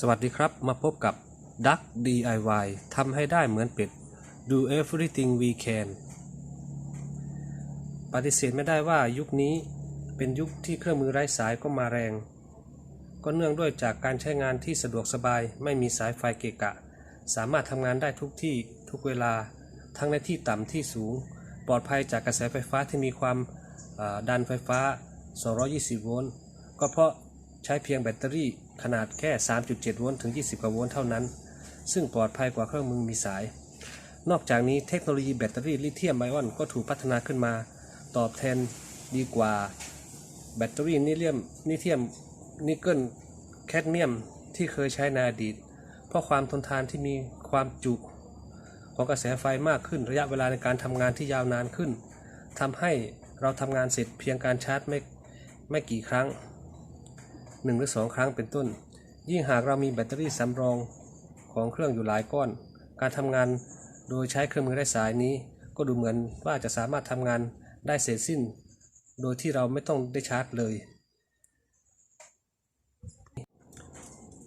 สวัสดีครับ มาพบกับ Duck DIY ทำให้ได้เหมือนเป็ด Do everything we can ปฏิเสธไม่ได้ว่ายุคนี้เป็นยุคที่เครื่องมือไร้สายก็มาแรง ก็เนื่องด้วยจากการใช้งานที่สะดวกสบายไม่มีสายไฟเกะกะ สามารถทำงานได้ทุกที่ทุกเวลา ทั้งในที่ต่ำที่สูง ปลอดภัยจากกระแสไฟฟ้าที่มีความดันไฟฟ้า 220 โวลต์ ก็เพราะใช้เพียงแบตเตอรี่ ขนาดแค่ 3.7 โวลต์ถึง 20กว่าโวลต์เท่านั้น ซึ่งปลอดภัยกว่าเครื่องมือมีสาย นอกจากนี้เทคโนโลยีแบตเตอรี่ลิเธียมไอออนก็ถูกพัฒนาขึ้นมา ตอบแทนดีกว่าแบตเตอรี่นิเลียมนิเทียมนิกเกิลแคดเมียมที่เคยใช้ในอดีต เพราะความทนทานที่มีความจุของกระแสไฟมากขึ้นระยะเวลาในการทำงานที่ยาวนานขึ้นทำให้เราทำงานเสร็จเพียงการชาร์จไม่ไม่กี่ครั้ง 1 หรือ 2 ครั้งเป็นต้น ยิ่งหากเรามีแบตเตอรี่สำรองของเครื่องอยู่หลายก้อน การทำงานโดยใช้เครื่องมือไร้สายนี้ ก็ดูเหมือนว่าจะสามารถทำงานได้เสร็จสิ้น โดยที่เราไม่ต้องได้ชาร์จเลย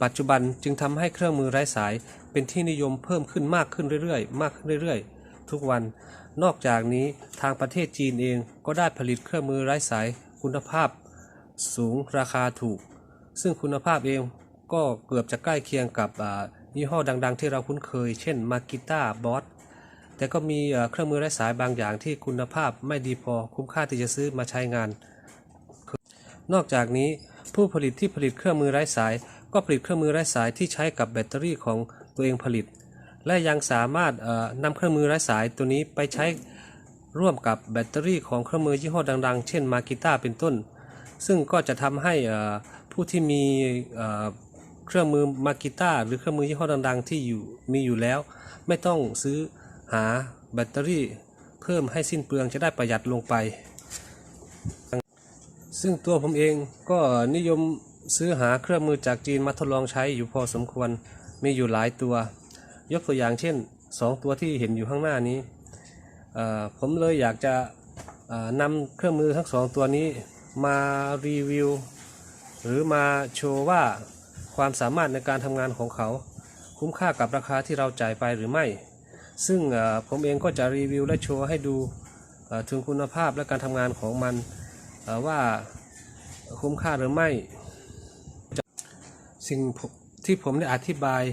ปัจจุบันจึงทำให้เครื่องมือไร้สายเป็นที่นิยมเพิ่มขึ้นมากขึ้นเรื่อยๆ มากขึ้นเรื่อยๆ ทุกวัน นอกจากนี้ทางประเทศจีนเองก็ได้ผลิตเครื่องมือไร้สายคุณภาพสูงราคาถูก ซึ่งคุณภาพเองก็เกือบจะใกล้เคียงกับยี่ห้อดัง ๆ ที่เราคุ้นเคย เช่น Makita Boss แต่ก็มีเครื่องมือไร้สายบางอย่างที่คุณภาพไม่ดีพอคุ้มค่าที่จะซื้อมาใช้งาน นอกจากนี้ผู้ผลิตที่ผลิตเครื่องมือไร้สาย ก็ผลิตเครื่องมือไร้สายที่ใช้กับแบตเตอรี่ของตัวเองผลิต และยังสามารถนำเครื่องมือไร้สายตัวนี้ไปใช้ร่วมกับแบตเตอรี่ของเครื่องมือยี่ห้อดัง ๆ เช่นมากิต้าเป็นต้น ซึ่งก็จะทำให้อ่อ ผู้ที่มีเครื่องมือมากิต้าหรือเครื่องมือยี่ห้อดังๆ ที่อยู่มีอยู่แล้ว ไม่ต้องซื้อหาแบตเตอรี่เพิ่มให้สิ้นเปลืองจะได้ประหยัดลงไป ซึ่งตัวผมเองก็นิยมซื้อหาเครื่องมือจากจีนมาทดลองใช้อยู่พอสมควรมีอยู่หลายตัว ยกตัวอย่างเช่น 2 ตัวที่เห็นอยู่ข้างหน้านี้ ผมเลยอยากจะนำเครื่องมือทั้งสองตัวนี้มารีวิว หรือมาโชว์ว่าความสามารถในการทำงานของเขา คุ้มค่ากับราคาที่เราจ่ายไปหรือไม่ ซึ่งผมเองก็จะรีวิวและโชว์ให้ดูถึงคุณภาพและการทำงานของมันว่าคุ้มค่าหรือไม่ สิ่งที่ผมได้อธิบาย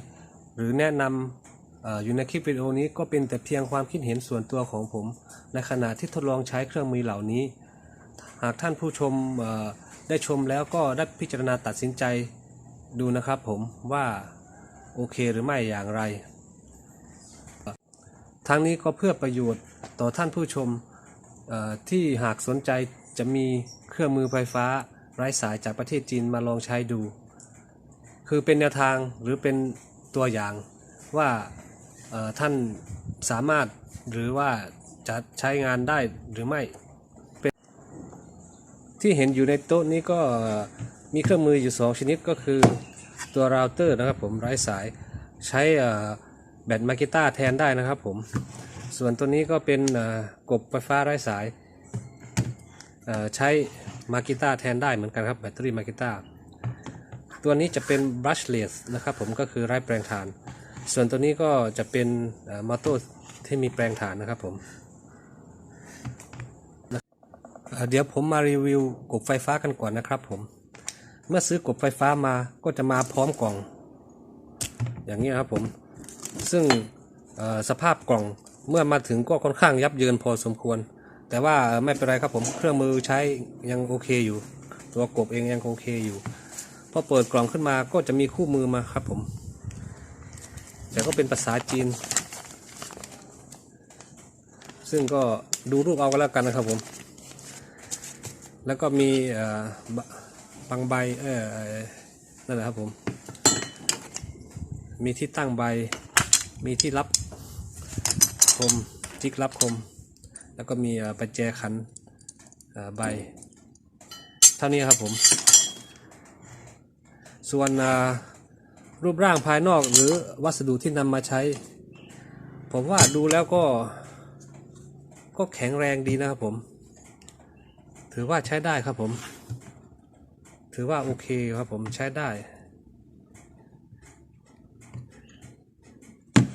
หรือแนะนำอยู่ในคลิปวิดีโอนี้ก็เป็นแต่เพียงความคิดเห็นส่วนตัวของผม ในขณะที่ทดลองใช้เครื่องมือเหล่านี้ หากท่านผู้ชม ได้ชมแล้วก็ได้พิจารณาตัดสินใจดูนะครับผมว่าโอเคหรือไม่อย่างไรทั้งนี้ก็เพื่อประโยชน์ต่อท่านผู้ชมที่หากสนใจจะมีเครื่องมือไฟฟ้าไร้สายจากประเทศจีนมาลองใช้ดู คือเป็นแนวทางหรือเป็นตัวอย่างว่าท่านสามารถหรือว่าจะใช้งานได้หรือไม่ ที่เห็นอยู่ในโต๊ะนี้ก็มีเครื่องมืออยู่ 2 ชนิดก็คือตัวเราเตอร์นะครับผมไร้สายใช้แบตมากิต้าแทนได้นะครับผม ส่วนตัวนี้ก็เป็นกบไฟฟ้าไร้สายใช้มากิต้าแทนได้เหมือนกันครับแบตเตอรี่มากิต้าตัวนี้จะเป็น brushless นะครับผมก็คือไร้แปลงฐาน ส่วนตัวนี้ก็จะเป็นมอเตอร์ที่มีแปลงฐานนะครับผม เดี๋ยวผมมารีวิวกบไฟฟ้ากันก่อนนะครับผม เมื่อซื้อกบไฟฟ้ามาก็จะมาพร้อมกล่อง อย่างนี้นะครับผม ซึ่งสภาพกล่องเมื่อมาถึงก็ค่อนข้างยับเยินพอสมควร แต่ว่าไม่เป็นไรครับผม เครื่องมือใช้ยังโอเคอยู่ ตัวกบเองยังโอเคอยู่ พอเปิดกล่องขึ้นมาก็จะมีคู่มือมาครับผม แต่ก็เป็นภาษาจีน ซึ่งก็ดูรูปเอาก็แล้วกันนะครับผม แล้วก็มีบางใบเออนั่นแหละครับผม มีที่ตั้งใบ มีที่รับคมจิกรับคม แล้วก็มีประแจขันใบ เท่านี้ครับผม ส่วนรูปร่างภายนอกหรือวัสดุที่นำมาใช้ ผมว่าดูแล้วก็ ก็แข็งแรงดีนะครับผม ถือว่าใช้ได้ครับผม ถือว่าโอเคครับผมใช้ได้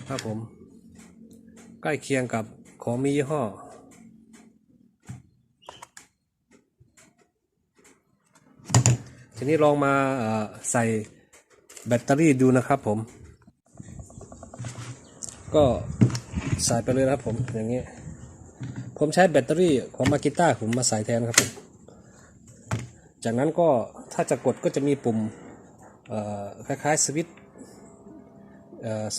ครับผม ใกล้เคียงกับของมียี่ห้อ ทีนี้ลองมาใส่แบตเตอรี่ดูนะครับผม ก็ใส่ไปเลยนะครับผมอย่างนี้ ผมใช้แบตเตอรี่ของมากิต้าผมมาใส่แทนครับ จากนั้นก็ถ้าจะกดก็จะมีปุ่มคล้ายๆสวิตช์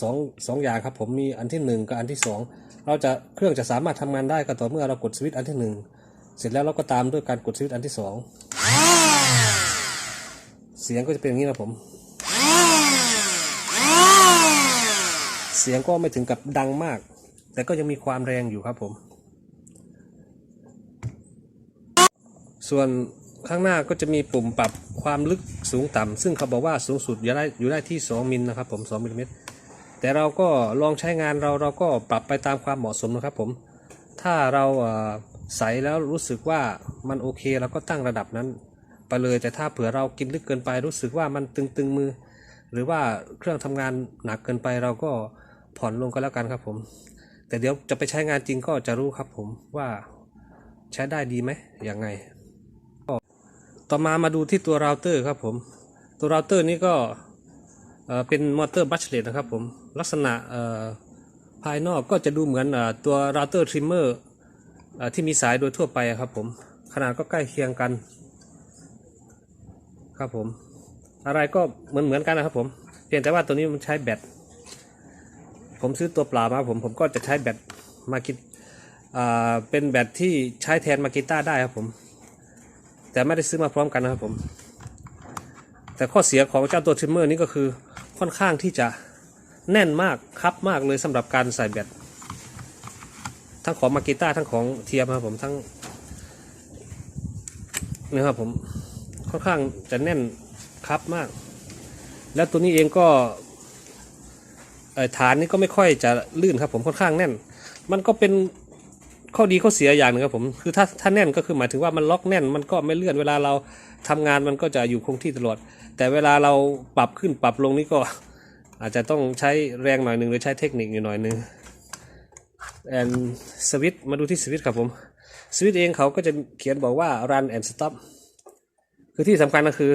สองสองอย่างครับผมมีอันที่หนึ่งกับอันที่สองเราจะเครื่องจะสามารถทำงานได้ก็ต่อเมื่อเรากดสวิตช์อันที่หนึ่งเสร็จแล้วเราก็ตามด้วยการกดสวิตช์อันที่สองเสียงก็จะเป็นอย่างนี้นะผม เสียงก็ไม่ถึงกับดังมาก แต่ก็ยังมีความแรงอยู่ครับผม ส่วนข้างหน้าก็จะมีปุ่มปรับความลึกสูงต่ำซึ่งเขาบอกว่าสูงสุดอยู่ได้อยู่ได้ที่ 2มิลนะครับผม2มิลลิเมตรแต่เราก็ลองใช้งานเราเราก็ปรับไปตามความเหมาะสมนะครับผมถ้าเราใส่แล้วรู้สึกว่ามันโอเคเราก็ตั้งระดับนั้น ไปเลยแต่ถ้าเผื่อเรากินลึกเกินไป รู้สึกว่ามันตึงๆมือ หรือว่าเครื่องทำงานหนักเกินไปเราก็ผ่อนลงก็แล้วกันครับผม แต่เดี๋ยวจะไปใช้งานจริงก็จะรู้ครับผมว่าใช้ได้ดีไหมอยังไง ต่อมามาดูที่ตัวเราเตอร์ครับผม ตัวเราเตอร์นี้ก็เป็นมอเตอร์บัชเลตนะครับผม ลักษณะภายนอกก็จะดูเหมือนตัวเราเตอร์ทริมเมอร์ที่มีสายโดยทั่วไปครับผม ขนาดก็ใกล้เคียงกัน ครับผม อะไรก็เหมือนเหมือนกันนะครับผม เพียงแต่ว่าตัวนี้มันใช้แบต ผมซื้อตัวเปล่ามาผม ผมก็จะใช้แบตมากิเป็นแบตที่ใช้แทนมากิต้าได้ครับผม แต่ไม่ได้ซื้อมาพร้อมกันนะครับผม แต่ข้อเสียของเจ้าตัวทริมเมอร์นี้ก็คือค่อนข้างที่จะแน่นมากครับมากเลยสำหรับการใส่แบตทั้งของมากิต้าทั้งของเทียมครับผมทั้งนี่ครับผมค่อนข้างจะแน่นครับมาก แล้วตัวนี้เองก็ฐานนี้ก็ไม่ค่อยจะลื่นครับผมค่อนข้างแน่น มันก็เป็น ข้อดีข้อเสียอย่างหนึ่งครับผมคือถ้าถ้าแน่นก็คือหมายถึงว่ามันล็อกแน่นมันก็ไม่เลื่อนเวลาเราทำงานมันก็จะอยู่คงที่ตลอด แต่เวลาเราปรับขึ้นปรับลงนี่ก็ อาจจะต้องใช้แรงหน่อยหนึ่งหรือใช้เทคนิคอยู่หน่อยหนึ่งแอนสวิตมาดูที่สวิตครับผมสวิตเองเขาก็จะเขียนบอกว่า run and stop คือที่สำคัญก็คือ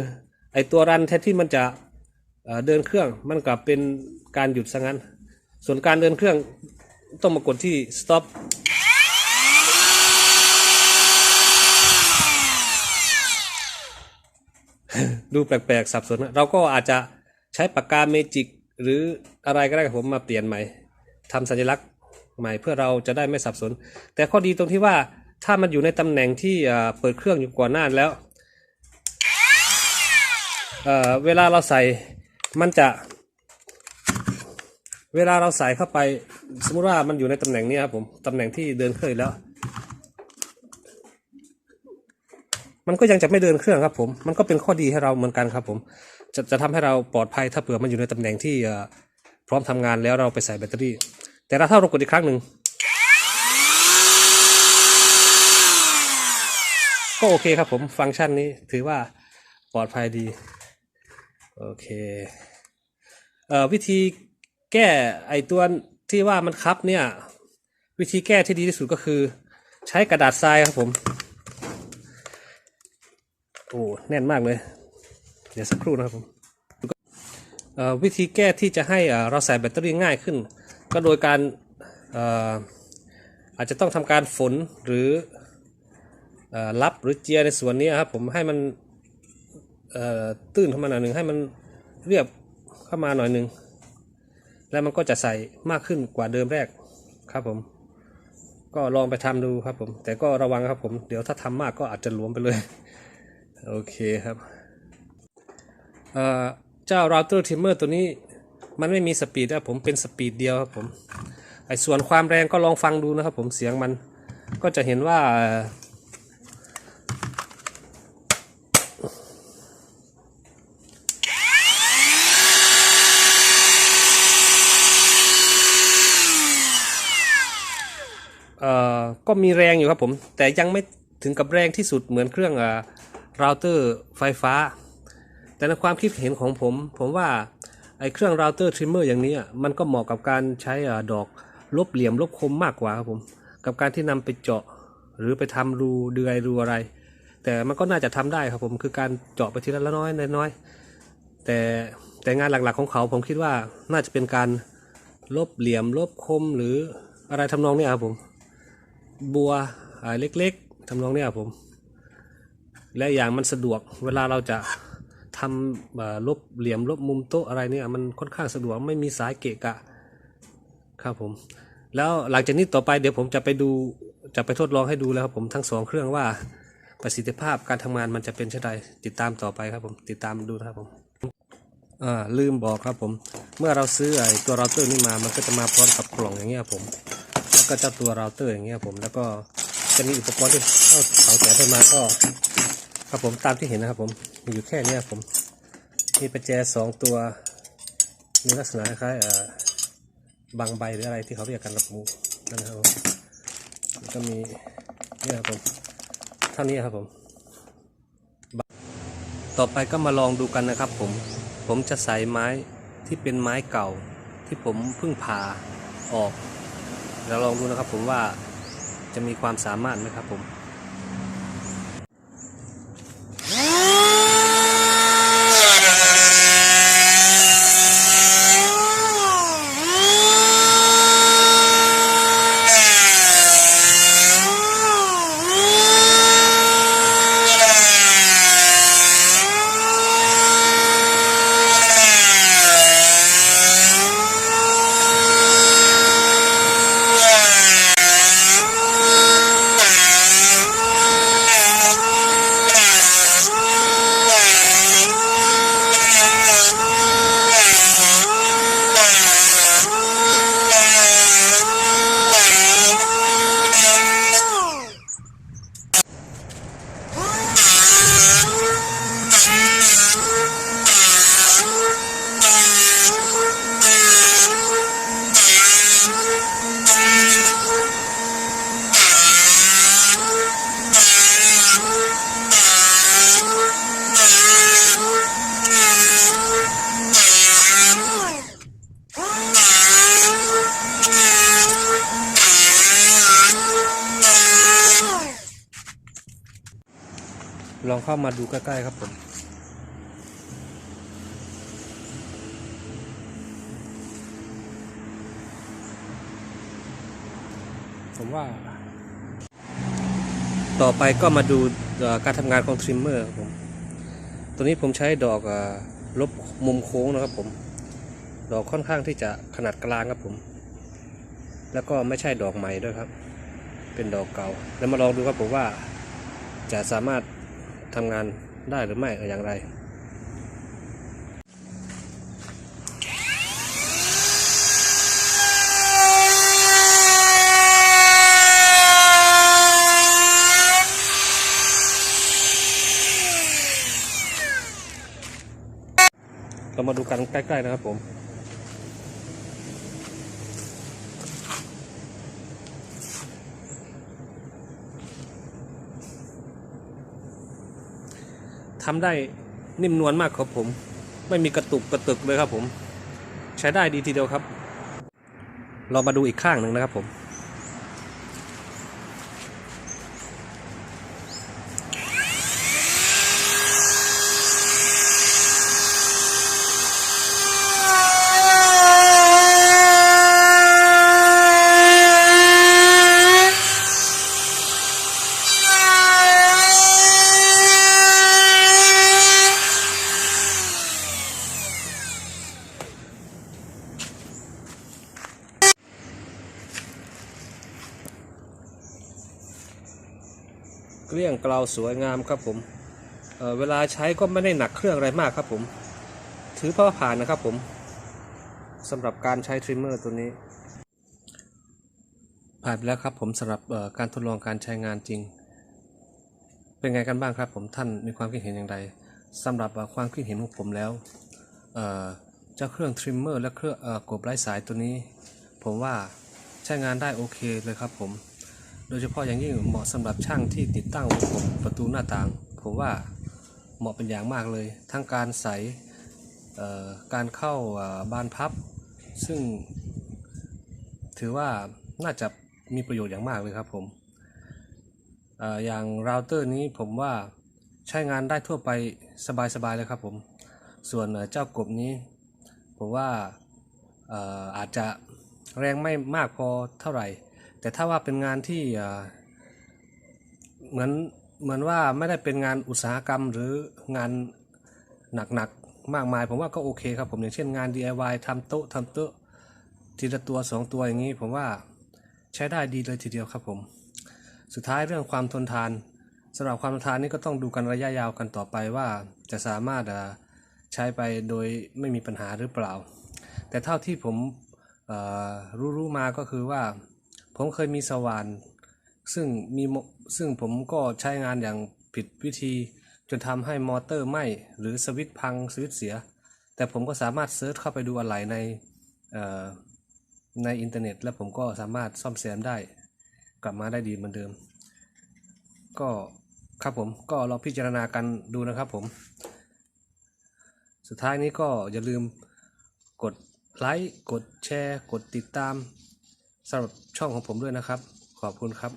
ไอตัว run แทนที่มันจะเดินเครื่องมันกลับเป็นการหยุดซะงั้น ส่วนการเดินเครื่องต้องมากดที่ stop ดูแปลกๆสับสนเราก็อาจจะใช้ปากกาเมจิก หรืออะไรก็ได้ครับผมมาเปลี่ยนใหม่ทำสัญลักษณ์ใหม่เพื่อเราจะได้ไม่สับสน แต่ข้อดีตรงที่ว่าถ้ามันอยู่ในตำแหน่งที่เปิดเครื่องอยู่ก่อนหน้าแล้วเเวลาเราใส่มันจะ เวลาเราใส่เข้าไป สมมติว่ามันอยู่ในตำแหน่งนี้ครับผมตำแหน่งที่เดินเครื่องอยู่แล้ว มันก็ยังจะไม่เดินเครื่องครับผม มันก็เป็นข้อดีให้เราเหมือนกันครับผม จะจะทำให้เราปลอดภัยถ้าเผื่อมันอยู่ในตำแหน่งที่พร้อมทำงานแล้วเราไปใส่แบตเตอรี่ แต่ถ้าเรากดอีกครั้งหนึ่งก็โอเคครับผมฟังก์ชันนี้ถือว่าปลอดภัยดี โอเคเอ่อวิธีแก้ไอตัวที่ว่ามันคับเนี่ย วิธีแก้ที่ดีที่สุดก็คือ ใช้กระดาษทรายครับผม โอ้แน่นมากเลย เดี๋ยวสักครู่นะครับผมวิธีแก้ที่จะให้เราใส่แบตเตอรี่ง่ายขึ้น ก็โดยการเอ่อาจจะต้องทำการฝนหรือรับหรือเจียในส่วนนี้ครับผมให้มันตื้นเข้ามาหน่อยหนึ่งให้มันเรียบเข้ามาหน่อยหนึ่งแล้วมันก็จะใส่มากขึ้นกว่าเดิมแรกครับผม ก็ลองไปทำดูครับผม แต่ก็ระวังครับผม เดี๋ยวถ้าทำมากก็อาจจะหลวมไปเลย โอเคครับเอ่อเจ้า router trimmer ตัวนี้มันไม่มีสปีดนะผมเป็นสปีดเดียวครับผมไอ้ส่วนความแรงก็ลองฟังดูนะครับผมเสียงมันก็จะเห็นว่า เอ่อ ก็มีแรงอยู่ครับผม แต่ยังไม่ถึงกับแรงที่สุดเหมือนเครื่องอ่อ เราเตอร์ไฟฟ้า แต่ในความคิดเห็นของผม ผมว่าไอ้เครื่องเราเตอร์ทริมเมอร์อย่างนี้อะมันก็เหมาะกับการใช้อ่าดอกลบเหลี่ยมลบคมมากกว่าครับผม กับการที่นำไปเจาะหรือไปทำรูเดือยรูอะไร แต่มันก็น่าจะทำได้ครับผมคือการเจาะไปทีละน้อยน้อยแต่แต่งานหลักๆของเขาผมคิดว่าน่าจะเป็นการลบเหลี่ยมลบคมหรืออะไรทำนองนี้ครับผม บัวอ่าเล็กๆทำนองนี้ครับผม และอย่างมันสะดวกเวลาเราจะทำลบเหลี่ยมลบมุมโต๊ะอะไรเนี่ยมันค่อนข้างสะดวกไม่มีสายเกะกะครับผมแล้วหลังจากนี้ต่อไปเดี๋ยวผมจะไปดูจะไปทดลองให้ดูแล้วครับผมทั้งสองเครื่องว่าประสิทธิภาพการทำงานมันจะเป็นเช่นไรติดตามต่อไปครับผมติดตามดูนะครับผมอ่าลืมบอกครับผม เมื่อเราซื้อไอ้ตัวเราเตอร์นี่มามันก็จะมาพร้อมกับกล่องอย่างเงี้ยผมแล้วก็เจ้าตัวเราเตอร์อย่างเงี้ยผมแล้วก็จะมีอุปกรณ์ที่เข้าเขาแถมไปมาก็ ครับผมตามที่เห็นนะครับผมมีอยู่แค่นี้ครับผมมีประแจสองตัวมีลักษณะคล้ายเอ่อบางใบหรืออะไรที่เขาเรียกกันรับผมนั่นนะครับผมก็มีนี่ครับผมเท่านี้ครับผม ต่อไปก็มาลองดูกันนะครับผมผมจะใส่ไม้ที่เป็นไม้เก่าที่ผมเพิ่งผ่าออกแล้วลองดูนะครับผมว่าจะมีความสามารถไหมครับผม เข้ามาดูใกล้ๆครับผมผมว่า ต่อไปก็มาดูการทำงานของทริมเมอร์ครับผม ตัวนี้ผมใช้ดอกลบมุมโค้งนะครับผม ดอกค่อนข้างที่จะขนาดกลางครับผม แล้วก็ไม่ใช่ดอกใหม่ด้วยครับ เป็นดอกเก่า แล้วมาลองดูครับผมว่าจะสามารถ ทำงานได้หรือไม่อย่างไรเรามาดูกันใกล้ ๆ นะครับผม ทำได้นิ่มนวลมากครับผม ไม่มีกระตุกกระตึกเลยครับผม ใช้ได้ดีทีเดียวครับ เรามาดูอีกข้างหนึ่งนะครับผม เกลี้ยงเกลาสวยงามครับผมเเวลาใช้ก็ไม่ได้หนักเครื่องอะไรมากครับผม ถือพ่อผ่านนะครับผมสำหรับการใช้ทริมเมอร์ตัวนี้ ผ่านไปแล้วครับผมสำหรับการทดลองการใช้งานจริง เป็นไงกันบ้างครับผมท่านมีความคิดเห็นอย่างไรสำหรับความคิดเห็นของผมแล้วเจ้าเครื่องทริมเมอร์และเครื่องกบไร้สายตัวนี้ ผมว่าใช้งานได้โอเคเลยครับผม โดยเฉพาะอย่างยิ่งเหมาะสำหรับช่างที่ติดตั้งระบบประตูหน้าต่าง ผมว่าเหมาะเป็นอย่างมากเลย ทั้งการใส่การเข้าอ่าบานพับ ซึ่งถือว่าน่าจะมีประโยชน์อย่างมากเลยครับผมออย่างเราเตอร์นี้ผมว่าใช้งานได้ทั่วไปสบายๆเลยครับผม ส่วนเจ้ากบนี้ ผมว่าอออาจจะแรงไม่มากพอเท่าไหร่ แต่ถ้าว่าเป็นงานที่เหมือนเหมือนว่าไม่ได้เป็นงานอุตสาหกรรมหรืองานหนักๆมากมาย ผมว่าก็โอเคครับผมอย่างเช่นงาน DIY ทำโต๊ะทำโต๊ะทีละตัวสองตัวอย่างนี้ ผมว่าใช้ได้ดีเลยทีเดียวครับผม สุดท้ายเรื่องความทนทานสำหรับความทนทานนี่ก็ต้องดูกันระยะยาวกันต่อไปว่าจะสามารถใช้ไปโดยไม่มีปัญหาหรือเปล่า แต่เท่าที่ผมรู้รู้มาก็คือว่า ผมเคยมีสว่าน ซึ่งมีซึ่งผมก็ใช้งานอย่างผิดวิธี จนทำให้มอเตอร์ไหม้หรือสวิตช์พังสวิตช์เสีย แต่ผมก็สามารถเซิร์ชเข้าไปดูอะไหล่ในในอินเทอร์เน็ต แล้วผมก็สามารถซ่อมแซมได้ กลับมาได้ดีเหมือนเดิม ก็ครับผมก็ลองพิจารณากันดูนะครับผม สุดท้ายนี้ก็อย่าลืมกดไลค์ กดแชร์ กดติดตาม สำหรับช่องของผมด้วยนะครับ ขอบคุณครับ